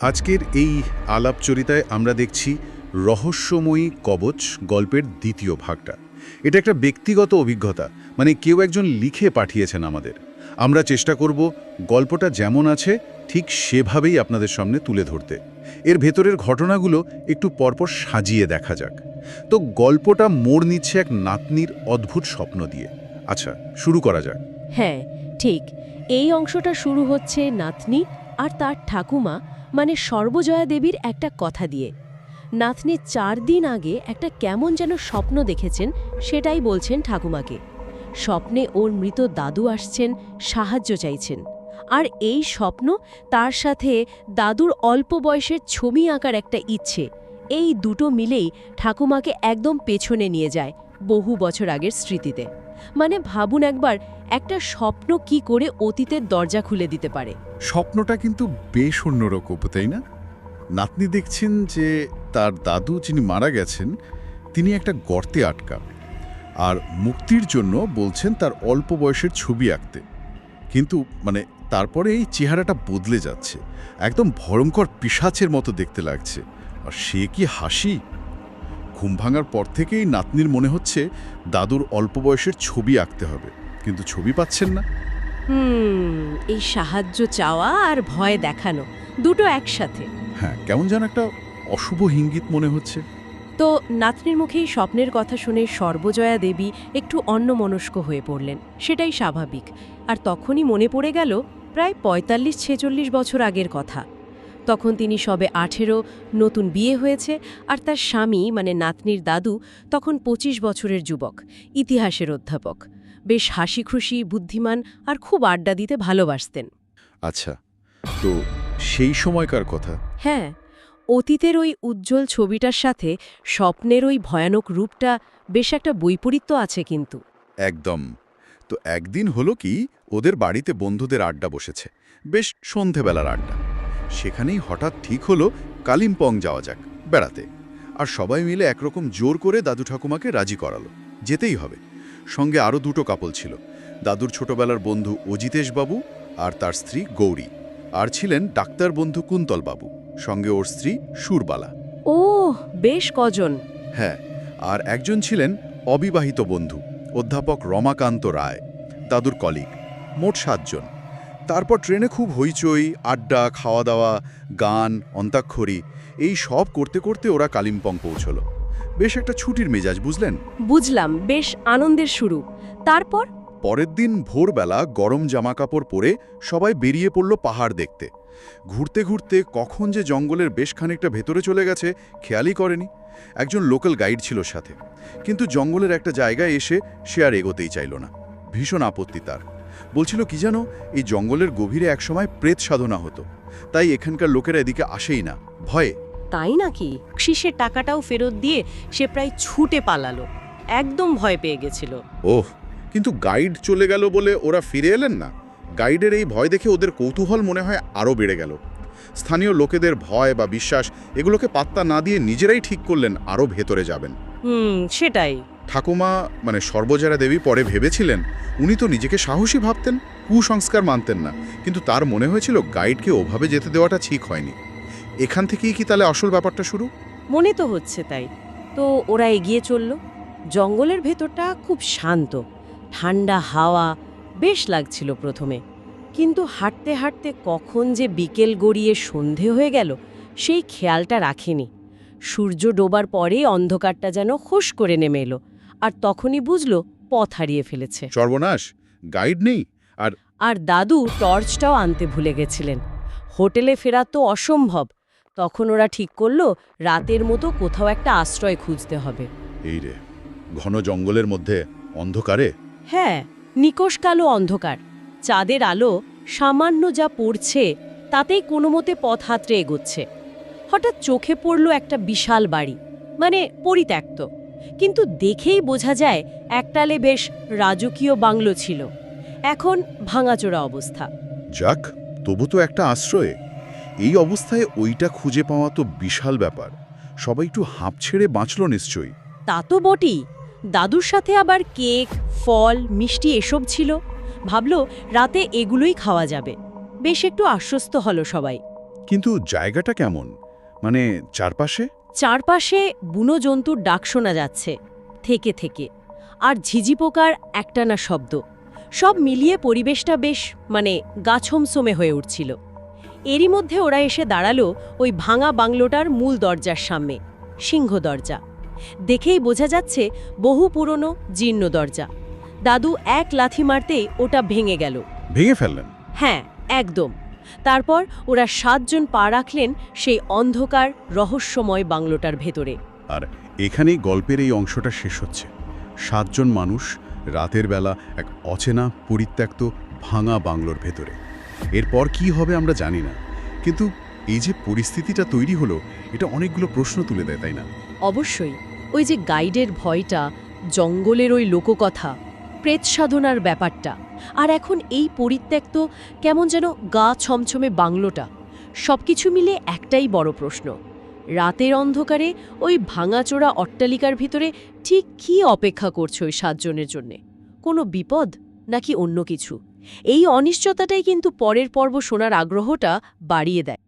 আজকের এই আলাপচরিতায় আমরা দেখছি রহস্যময়ী কবচ গল্পের দ্বিতীয় ভাগটা। এটা একটা ব্যক্তিগত অভিজ্ঞতা মানে কেউ একজন লিখে পাঠিয়েছেন আমাদের। আমরা চেষ্টা করব গল্পটা যেমন আছে, ঠিক সেভাবেই আপনাদের সামনে তুলে ধরতে। এর ভেতরের ঘটনাগুলো একটু পরপর সাজিয়ে দেখা যাক। তো গল্পটা মোড় নিচ্ছে এক নাতনির অদ্ভুত স্বপ্ন দিয়ে। আচ্ছা শুরু করা যাক। হ্যাঁ ঠিক। এই অংশটা শুরু হচ্ছে নাতনি আর তার ঠাকুমা মানে সর্বজয়া দেবীর একটা কথা দিয়ে। নাতনি চার দিন আগে একটা কেমন যেন স্বপ্ন দেখেছেন, সেটাই বলছেন ঠাকুমাকে। স্বপ্নে ওর মৃত দাদু আসছেন, সাহায্য চাইছেন। আর এই স্বপ্ন তার সাথে দাদুর অল্প বয়সের ছবি আঁকার একটা ইচ্ছে, এই দুটো মিলেই ঠাকুমাকে একদম পেছনে নিয়ে যায়। বহু বছর আগের স্মৃতিতে। মানে ভাবুন একবার, একটা স্বপ্ন কি করে অতীতের দরজা খুলে দিতে পারে। স্বপ্নটা কিন্তু বেশ অন্যরকম তাই না? নাতনি দেখছেন যে তার দাদু যিনি মারা গেছেন, তিনি একটা গর্তে আটকা আর মুক্তির জন্য বলছেন তার অল্প বয়সের ছবি আঁকতে। কিন্তু মানে তারপরে এই চেহারাটা বদলে যাচ্ছে। একদম ভয়ঙ্কর পিশাচের মতো দেখতে লাগছে। আর সে কি হাসি? ঘুম ভাঙার পর থেকেই নাতনির মনে হচ্ছে দাদুর অল্প বয়সের ছবি আঁকতে হবে কিন্তু ছবি পাচ্ছেন না। হুম এই সাহায্য চাওয়া আর ভয় দেখানো দুটো একসাথে। হ্যাঁ কেমন যেন একটা অশুভ হিঙ্গিত মনে হচ্ছে। তো নাতনির মুখেই স্বপ্নের কথা শুনে সর্বজয়া দেবী একটু অন্যমনস্ক হয়ে পড়লেন সেটাই স্বাভাবিক। আর তখনই মনে পড়ে গেল প্রায় পঁয়তাল্লিশ ছেচল্লিশ বছর আগের কথা। তখন তিনি সবে আঠেরো নতুন বিয়ে হয়েছে আর তার স্বামী মানে নাতনির দাদু তখন পঁচিশ বছরের যুবক ইতিহাসের অধ্যাপক। বেশ হাসি খুশি বুদ্ধিমান আর খুব আড্ডা দিতে ভালোবাসতেন। আচ্ছা তো সেই সময়কার কথা? হ্যাঁ অতীতের ওই উজ্জ্বল ছবিটার সাথে স্বপ্নের ওই ভয়ানক রূপটা বেশ একটা বৈপরীত্য আছে কিন্তু। একদম তো একদিন হলো কি ওদের বাড়িতে বন্ধুদের আড্ডা বসেছে বেশ সন্ধেবেলার আড্ডা। সেখানেই হঠাৎ ঠিক হলো কালিম্পং যাওয়া যাক বেড়াতে। আর সবাই মিলে একরকম জোর করে দাদু ঠাকুমাকে রাজি করালো। যেতেই হবে। সঙ্গে আরও দুটো কাপল ছিল। দাদুর ছোটবেলার বন্ধু অজিতেশ বাবু আর তার স্ত্রী গৌরী। আর ছিলেন ডাক্তার বন্ধু কুন্তল বাবু সঙ্গে ওর স্ত্রী সুরবালা। ও বেশ কজন। হ্যাঁ আর একজন ছিলেন অবিবাহিত বন্ধু অধ্যাপক রমাকান্ত রায় দাদুর কলিগ মোট সাতজন। তারপর ট্রেনে খুব হইচই আড্ডা খাওয়া দাওয়া গান অন্তাক্ষরী এই সব করতে করতে ওরা কালিম্পং পৌঁছল। বেশ একটা ছুটির মেজাজ বুঝলেন? বুঝলাম বেশ আনন্দের শুরু। তারপর? পরের দিন ভোরবেলা গরম জামা কাপড় পরে সবাই বেরিয়ে পড়ল পাহাড় দেখতে। ঘুরতে ঘুরতে কখন যে জঙ্গলের বেশ খানিকটা ভেতরে চলে গেছে খেয়ালই করেনি। একজন লোকাল গাইড ছিল সাথে। কিন্তু জঙ্গলের একটা জায়গায় এসে সে আর এগোতেই চাইল না। ভীষণ আপত্তি তার। বলছিল কি জানো এই জঙ্গলের গভীরে একসময় প্রেত সাধনা হতো। তাই এখানকার লোকেরা এদিকে আসেই না। ভয়ে। তাই নাকি? শীষের টাকাটাও ফেরত দিয়ে সে প্রায় ছুটে পালালো। একদম ভয় পেয়ে গেছিল। ওহ কিন্তু গাইড চলে গেল বলে ওরা ফিরে এলেন না? গাইডের এই ভয় দেখে ওদের কৌতূহল মনে হয় আরও বেড়ে গেল। স্থানীয় লোকেদের ভয় বা বিশ্বাস এগুলোকে পাত্তা না দিয়ে নিজেরাই ঠিক করলেন আরও ভেতরে যাবেন। হুম সেটাই। ঠাকুমা মানে সর্বজারা দেবী পরে ভেবেছিলেন, উনি তো নিজেকে সাহসী ভাবতেন, কুসংস্কার মানতেন না। কিন্তু তার মনে হয়েছিল গাইডকে ওভাবে যেতে দেওয়াটা ঠিক হয়নি। এখান থেকেই কি তাহলে আসল ব্যাপারটা শুরু? মনে তো হচ্ছে তাই। তো ওরা এগিয়ে চলল। জঙ্গলের ভেতরটা খুব শান্ত। ঠান্ডা হাওয়া বেশ লাগছিল প্রথমে। কিন্তু হাঁটতে হাঁটতে কখন যে বিকেল গড়িয়ে সন্ধে হয়ে গেল, সেই খেয়ালটা রাখেনি। সূর্য ডোবার পরেই অন্ধকারটা যেন হোস করে নেমে এলো। আর তখনই বুঝল পথ হারিয়ে ফেলেছে। সর্বনাশ গাইড নেই আর আর দাদু টর্চটাও আনতে ভুলে গেছিলেন। হোটেলে ফেরা তো অসম্ভব। তখন ওরা ঠিক করল রাতের মতো কোথাও একটা আশ্রয় খুঁজতে হবে। এই রে ঘন জঙ্গলের মধ্যে অন্ধকারে? হ্যাঁ নিকোষ কালো অন্ধকার। চাঁদের আলো সামান্য যা পড়ছে তাতেই কোনো মতে পথ হাতড়ে এগোচ্ছে। হঠাৎ চোখে পড়ল একটা বিশাল বাড়ি মানে পরিত্যক্ত। কিন্তু দেখেই বোঝা যায় একটালে বেশ রাজকীয় বাংলো ছিল। এখন ভাঙাচোরা অবস্থা। যাক তবু তো একটা আশ্রয়ে। এই অবস্থায় ওইটা খুঁজে পাওয়া তো বিশাল ব্যাপার। সবাই একটু হাঁপ ছেড়ে বাঁচল নিশ্চয়ই। তা তো বটি দাদুর সাথে আবার কেক ফল মিষ্টি এসব ছিল। ভাবল রাতে এগুলোই খাওয়া যাবে। বেশ একটু আশ্বস্ত হলো সবাই। কিন্তু জায়গাটা কেমন? মানে চারপাশে? চারপাশে বুনো জন্তুর ডাক শোনা যাচ্ছে থেকে থেকে। আর ঝিঝি পোকার একটানা শব্দ। সব মিলিয়ে পরিবেশটা বেশ মানে গাছমসমে হয়ে উঠছিল। এরই মধ্যে ওরা এসে দাঁড়াল ওই ভাঙা বাংলোটার মূল দরজার সামনে সিংহ দরজা। দেখেই বোঝা যাচ্ছে বহু পুরনো জীর্ণ দরজা। দাদু এক লাথি মারতেই ওটা ভেঙে গেল। ভেঙে ফেললেন? হ্যাঁ একদম। তারপর ওরা সাতজন পা রাখলেন সেই অন্ধকার রহস্যময় বাংলোটার ভেতরে। আর এখানেই গল্পের এই অংশটা শেষ হচ্ছে। সাতজন মানুষ রাতের বেলা এক অচেনা পরিত্যক্ত ভাঙা বাংলোর ভেতরে। এরপর কি হবে আমরা জানি না। কিন্তু এই যে পরিস্থিতিটা তৈরি হলো এটা অনেকগুলো প্রশ্ন তুলে দেয় তাই না? অবশ্যই। ওই যে গাইডের ভয়টা জঙ্গলের ওই লোককথা প্রেত সাধনার ব্যাপারটা। আর এখন এই পরিত্যক্ত, কেমন যেন গা ছমছমে বাংলোটা সব কিছু মিলে একটাই বড় প্রশ্ন। রাতের অন্ধকারে ওই ভাঙাচোরা অট্টালিকার ভিতরে ঠিক কী অপেক্ষা করছে ওই সাতজনের জন্যে? কোনো বিপদ নাকি অন্য কিছু? এই অনিশ্চয়তাটাই কিন্তু পরের পর্ব শোনার আগ্রহটা বাড়িয়ে দেয়।